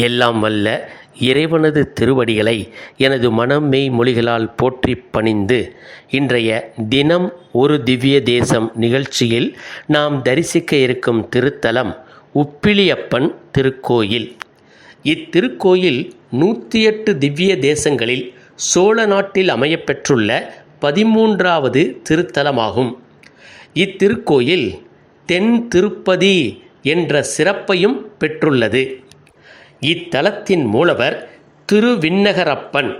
எல்லாம் வல்ல இறைவனது திருவடிகளை எனது மனம் மெய் மொழிகளால் போற்றி பணிந்து இன்றைய தினம் ஒரு திவ்ய தேசம் நிகழ்ச்சியில் நாம் தரிசிக்க இருக்கும் திருத்தலம் உப்பிலியப்பன் திருக்கோயில். இத்திருக்கோயில் நூற்றி எட்டு திவ்ய தேசங்களில் சோழ நாட்டில் அமையப்பெற்றுள்ள பதிமூன்றாவது திருத்தலமாகும். இத்திருக்கோயில் தென் திருப்பதி என்ற சிறப்பையும் பெற்றுள்ளது. இத்தலத்தின் மூலவர் திருவிண்ணகரப்பன்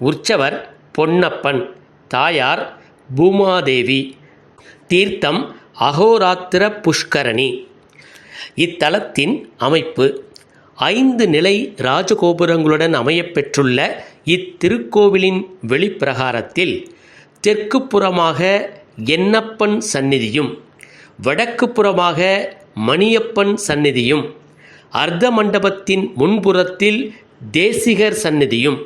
உற்சவர் பொன்னப்பன் தாயார் பூமாதேவி தீர்த்தம் அகோராத்திர புஷ்கரணி. இத்தலத்தின் அமைப்பு ஐந்து நிலை ராஜகோபுரங்களுடன் அமையப்பெற்றுள்ள இத்திருக்கோவிலின் வெளிப்பிரகாரத்தில் தெற்கு புறமாக எண்ணப்பன் சந்நிதியும் வடக்கு புறமாக மணியப்பன் சந்நிதியும் அர்த்த மண்டபத்தின் முன்புறத்தில் தேசிகர் சந்நிதியும்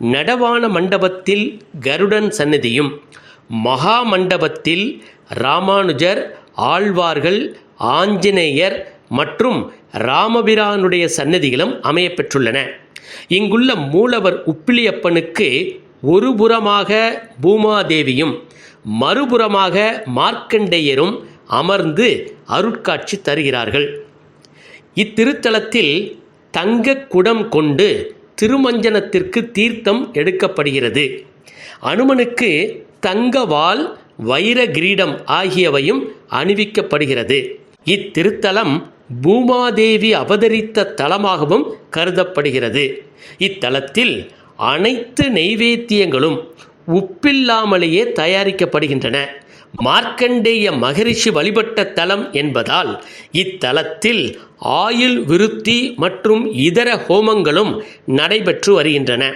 நடவான மண்டபத்தில் கருடன் சந்நிதியும் மகா மண்டபத்தில் ராமானுஜர் ஆழ்வார்கள் ஆஞ்சநேயர் மற்றும் ராமபிரானுடைய சன்னதிகளும் அமையப்பெற்றுள்ளன. இங்குள்ள மூலவர் உப்பிலியப்பனுக்கு ஒரு புறமாக பூமாதேவியும் மறுபுறமாக மார்க்கண்டேயரும் அமர்ந்து அருட்காட்சி தருகிறார்கள். இத்திருத்தலத்தில் தங்க குடம் கொண்டு திருமஞ்சனத்திற்கு தீர்த்தம் எடுக்கப்படுகிறது. அனுமனுக்கு தங்கவால் வைர கிரீடம் ஆகியவையும் அணிவிக்கப்படுகிறது. இத்திருத்தலம் பூமாதேவி அவதரித்த தலமாகவும் கருதப்படுகிறது. இத்தலத்தில் அனைத்து நெய்வேத்தியங்களும் உப்பில்லாமலேயே தயாரிக்கப்படுகின்றன. மார்க்கண்டேய மகரிஷி வழிபட்ட தலம் என்பதால் இத்தலத்தில் ஆயுள் விருத்தி மற்றும் இதர ஹோமங்களும் நடைபெற்று வருகின்றன.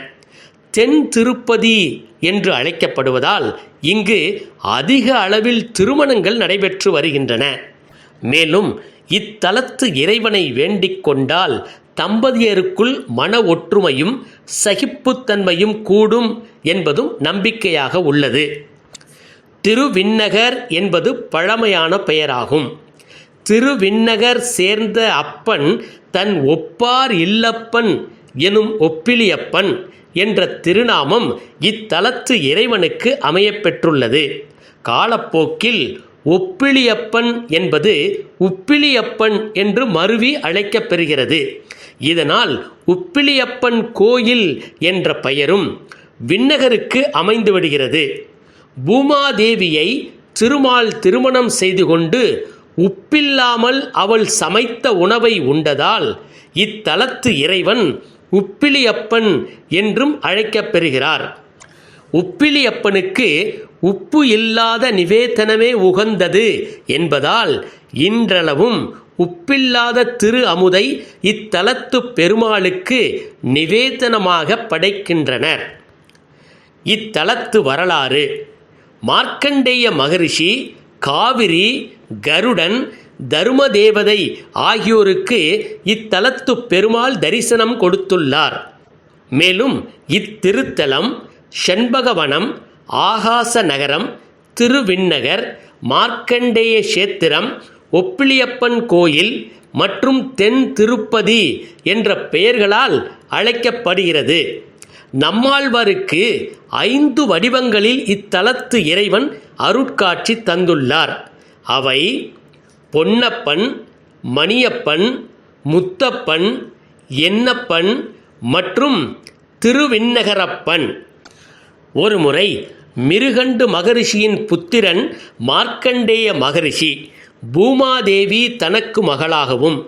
தென் திருப்பதி என்று அழைக்கப்படுவதால் இங்கு அதிக அளவில் திருமணங்கள் நடைபெற்று வருகின்றன. மேலும் இத்தலத்து இறைவனை வேண்டிக் கொண்டால் தம்பதியருக்குள் மன ஒற்றுமையும் சகிப்புத்தன்மையும் கூடும் என்பதும் நம்பிக்கையாக உள்ளது. திருவிண்ணகர் என்பது பழமையான பெயராகும். திருவிண்ணகர் சேர்ந்த அப்பன் தன் ஒப்பார் இல்லப்பன் எனும் ஒப்பிலியப்பன் என்ற திருநாமம் இத்தலத்து இறைவனுக்கு அமையப்பெற்றுள்ளது. காலப்போக்கில் ஒப்பிலியப்பன் என்பது உப்பிலியப்பன் என்று மருவி அழைக்கப்பெறுகிறது. இதனால் உப்பிலியப்பன் கோயில் என்ற பெயரும் விண்ணகருக்கு அமைந்துவிடுகிறது. பூமாதேவியை திருமால் திருமணம் செய்து கொண்டு உப்பில்லாமல் அவள் சமைத்த உணவை உண்டதால் இத்தலத்து இறைவன் உப்பிலியப்பன் என்றும் அழைக்கப்பெறுகிறார் உப்பிலியப்பனுக்கு உப்பு இல்லாத நிவேதனமே உகந்தது என்பதால் இன்றளவும் உப்பில்லாத திரு அமுதை இத்தலத்து பெருமாளுக்கு நிவேதனமாக படைக்கின்றனர். இத்தலத்து வரலாறு. மார்க்கண்டேய மகரிஷி காவிரி கருடன் தருமதேவதை ஆகியோருக்கு இத்தலத்து பெருமாள் தரிசனம் கொடுத்துள்ளார். மேலும் இத்திருத்தலம் செண்பகவனம் ஆகாச நகரம் திருவிண்ணகர் மார்க்கண்டேய சேத்திரம் ஒப்பிலியப்பன் கோயில் மற்றும் தென் திருப்பதி என்ற பெயர்களால் அழைக்கப்படுகிறது. நம்மாழ்வாருக்கு ஐந்து வடிவங்களில் இத்தலத்து இறைவன் அருட்காட்சி தந்துள்ளார். அவை பொன்னப்பன் மணியப்பன் முத்தப்பன் என்னப்பன் மற்றும் திருவிண்ணகரப்பன். ஒருமுறை மிருகண்டு மகரிஷியின் புத்திரன் மார்க்கண்டேய மகரிஷி பூமாதேவி தனக்கு மகளாகவும்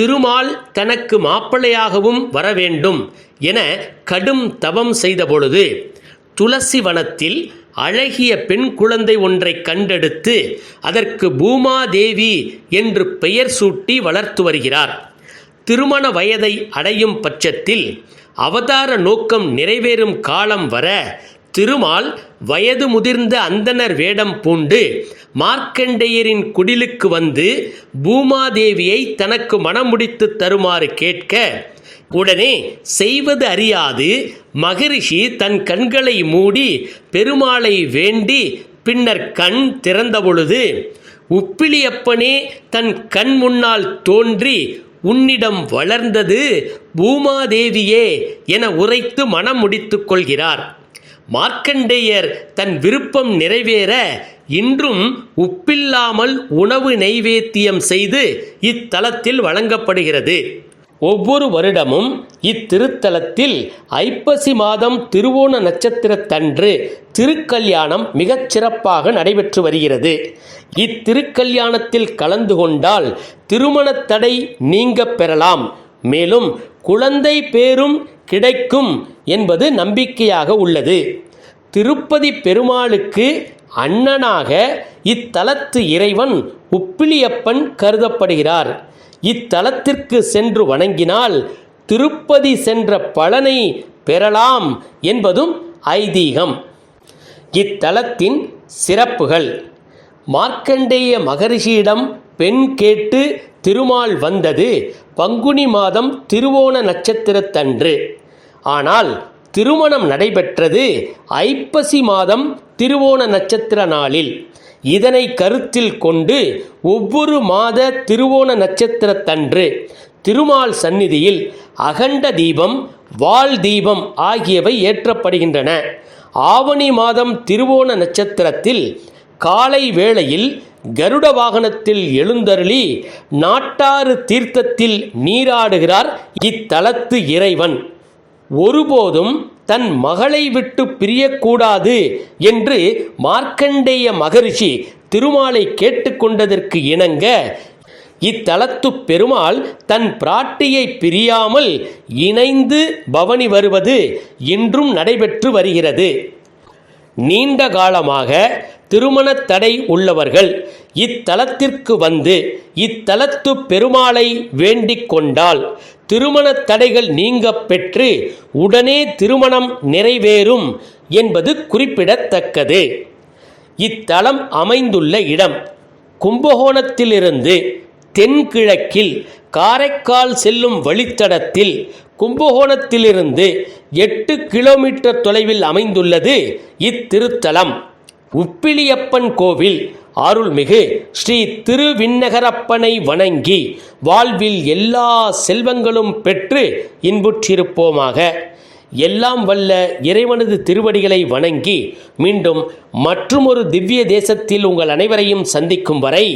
திருமால் தனக்கு மாப்பிள்ளையாகவும் வர வேண்டும் என கடும் தவம் செய்தபொழுது துளசி வனத்தில் அழகிய பெண் குழந்தை ஒன்றை கண்டெடுத்து அதற்கு பூமாதேவி என்று பெயர் சூட்டி வளர்த்து வருகிறார். திருமண வயதை அடையும் பட்சத்தில் அவதார நோக்கம் நிறைவேறும் காலம் வர திருமால் வயது முதிர்ந்த அந்தணர் வேடம் பூண்டு மார்க்கண்டேயரின் குடிலுக்கு வந்து பூமாதேவியை தனக்கு மணமுடித்து தருமாறு கேட்க உடனே செய்வது அறியாது. மகரிஷி தன் கண்களை மூடி பெருமாளை வேண்டி பின்னர் கண் திறந்தபொழுது உப்பிலியப்பனே தன் கண் முன்னால் தோன்றி உன்னிடம் வளர்ந்தது பூமாதேவியே என உரைத்து மனம் முடித்துக் கொள்கிறார். மார்க்கண்டேயர் தன் விருப்பம் நிறைவேற இன்றும் உப்பில்லாமல் உணவு நைவேத்தியம் செய்து இத்தலத்தில் வழங்கப்படுகிறது. ஒவ்வொரு வருடமும் இத்திருத்தலத்தில் ஐப்பசி மாதம் திருவோண நட்சத்திரத்தன்று திருக்கல்யாணம் மிகச் சிறப்பாக நடைபெற்று வருகிறது. இத்திருக்கல்யாணத்தில் கலந்து கொண்டால் திருமணத் தடை நீங்க பெறலாம். மேலும் குழந்தை பேரும் கிடைக்கும் என்பது நம்பிக்கையாக உள்ளது. திருப்பதி பெருமாளுக்கு அண்ணனாக இத்தலத்து இறைவன் உப்பிலியப்பன் கருதப்படுகிறார். இத்தலத்திற்கு சென்று வணங்கினால் திருப்பதி சென்ற பலனை பெறலாம் என்பதும் ஐதீகம். இத்தலத்தின் சிறப்புகள். மார்க்கண்டேய மகரிஷியிடம் பெண் கேட்டு திருமால் வந்தது. பங்குனி மாதம் திருவோண நட்சத்திரத்தன்று. ஆனால் திருமணம் நடைபெற்றது ஐப்பசி மாதம் திருவோண நட்சத்திர நாளில். இதனை கருத்தில் கொண்டு ஒவ்வொரு மாத திருவோண நட்சத்திரத்தன்று திருமால் சந்நிதியில் அகண்ட தீபம் வால் தீபம் ஆகியவை ஏற்றப்படுகின்றன. ஆவணி மாதம் திருவோண நட்சத்திரத்தில் காலை வேளையில் கருட வாகனத்தில் எழுந்தருளி நாட்டாறு தீர்த்தத்தில் நீராடுகிறார் இத்தலத்து இறைவன். ஒருபோதும் தன் மகளை விட்டு பிரியக்கூடாது என்று மார்க்கண்டேய மகரிஷி திருமாலை கேட்டுக்கொண்டதற்கு இணங்க இத்தலத்து பெருமாள் தன் பிராட்டியை பிரியாமல் இணைந்து பவனி வருவது இன்றும் நடைபெற்று வருகிறது. நீண்ட காலமாக திருமணத் தடை உள்ளவர்கள் இத்தலத்திற்கு வந்து இத்தலத்து பெருமாளை வேண்டிக் கொண்டால் திருமணத் தடைகள் நீங்க பெற்று உடனே திருமணம் நிறைவேறும் என்பது குறிப்பிடத்தக்கது. இத்தலம் அமைந்துள்ள இடம் கும்பகோணத்திலிருந்து தென்கிழக்கில் காரைக்கால் செல்லும் வழித்தடத்தில் கும்பகோணத்திலிருந்து எட்டு கிலோமீட்டர் தொலைவில் அமைந்துள்ளது இத்திருத்தலம். உப்பிலியப்பன் கோவில் அருள்மிகு ஸ்ரீ திருவிண்ணகரப்பனை வணங்கி வாழ்வில் எல்லா செல்வங்களும் பெற்று இன்புற்றிருப்போமாக. எல்லாம் வல்ல இறைவனது திருவடிகளை வணங்கி மீண்டும் மற்றுமொரு திவ்ய தேசத்தில் உங்கள் அனைவரையும் சந்திக்கும் வரை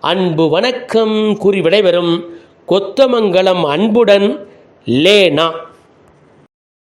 அன்பு வணக்கம் கூறி விடைபெறும் கொத்தமங்கலம் அன்புடன் லேனா.